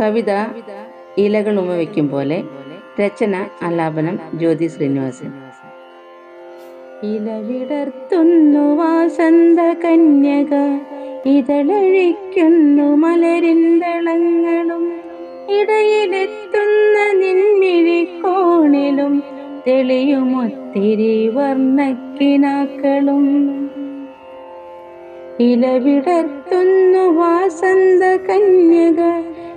കവിത ഇലകൾ ഉമവയ്ക്കും പോലെ രചന ആലാപനം ജ്യോതി ശ്രീനിവാസൻ. ഇലവിടർത്തുന്നു വാസന്ത കന്യക ഇതളഴിക്കുന്നു മലരിന്തളങ്ങളും ഇടയിലെത്തുന്ന നിൻമിഴിക്കോണിലും തെളിയുമൊത്തിരി വർണക്കിനാക്കളും. ഇലവിടർത്തുന്നു വാസന്ത കന്യക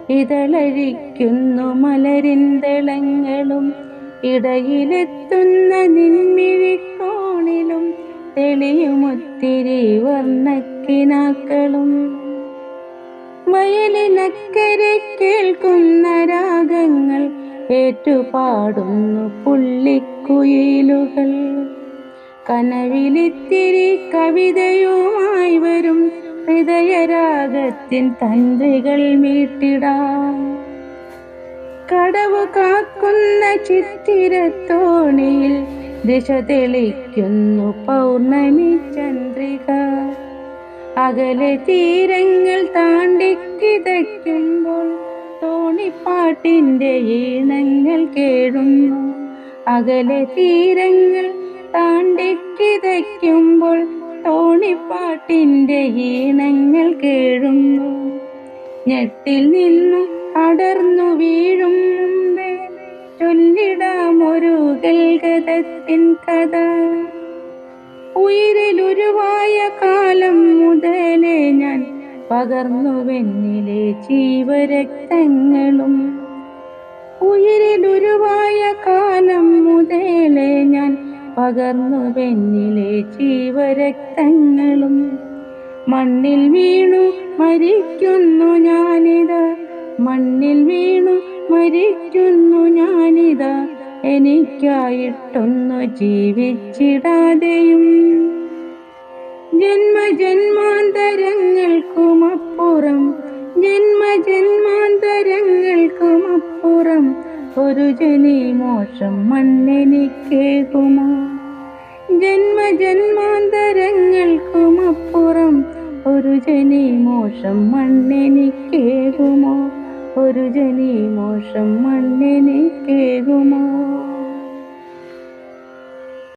ഇതളഴിക്കുന്നു മലരിന്തളങ്ങളും. ഇടയിലെത്തുന്ന നിൻമിഴിക്കോണിലും തെളിയുമൊത്തിരി വർണക്കിനാക്കളും. വയലിനക്കരെ കേൾക്കുന്ന രാഗങ്ങൾ ഏറ്റുപാടുന്നു പുള്ളിക്കുയിലുകൾ. കനവിലിത്തിരി കവിതയുമായി വരും ഹൃദയരാഗത്തിൻ തന്ത്രികൾ മീട്ടിടാം. കടവ് കാക്കുന്ന ചിത്തിരത്തോണിയിൽ ദിശ തെളിക്കുന്നു പൗർണമി ചന്ദ്രിക. അകലെ തീരങ്ങൾ താണ്ടിക്കിതയ്ക്കുമ്പോൾ തോണിപ്പാട്ടിന്റെ ഈണങ്ങൾ കേഴുന്നു അകലെ തീരങ്ങൾ താണ്ടിക്കിതയ്ക്കുമ്പോൾ തോണിപ്പാട്ടിന്റെ ഈണങ്ങൾ കേഴുന്നു. ഞെട്ടിൽ നിന്നു അടർന്നു വീഴും മുമ്പേ ചൊല്ലിടാമൊരു ഗൽഗതത്തിൻ കഥ. ഉയരിലുരുവായ കാലം മുതലേ ഞാൻ പകർന്നുവെന്നിലെ ജീവരക്തങ്ങളും. ഉയിരിലുരുവായ പകർന്നുവെന്നിലെ ജീവരക്തങ്ങളും. മണ്ണിൽ വീണു മരിക്കുന്നു ഞാനിത്. മണ്ണിൽ വീണു മരിക്കുന്നു ഞാനിത്. എനിക്കായിട്ടൊന്നു ജീവിച്ചിടാതെയും. ജന്മജന്മാന്തരങ്ങൾക്കുമപ്പുറം ജന്മജന്മാന്തരങ്ങൾക്കുമപ്പുറം ഒരു ജനി മോശം മണ്ണെനിക്കേകുമോ. ജന്മജന്മാന്തരങ്ങൾക്കുമപ്പുറം ഒരു ജനി മോശം മണ്ണെനിക്കേകുമോ? ഒരു ജനി മോശം മണ്ണെനിക്കേകുമോ?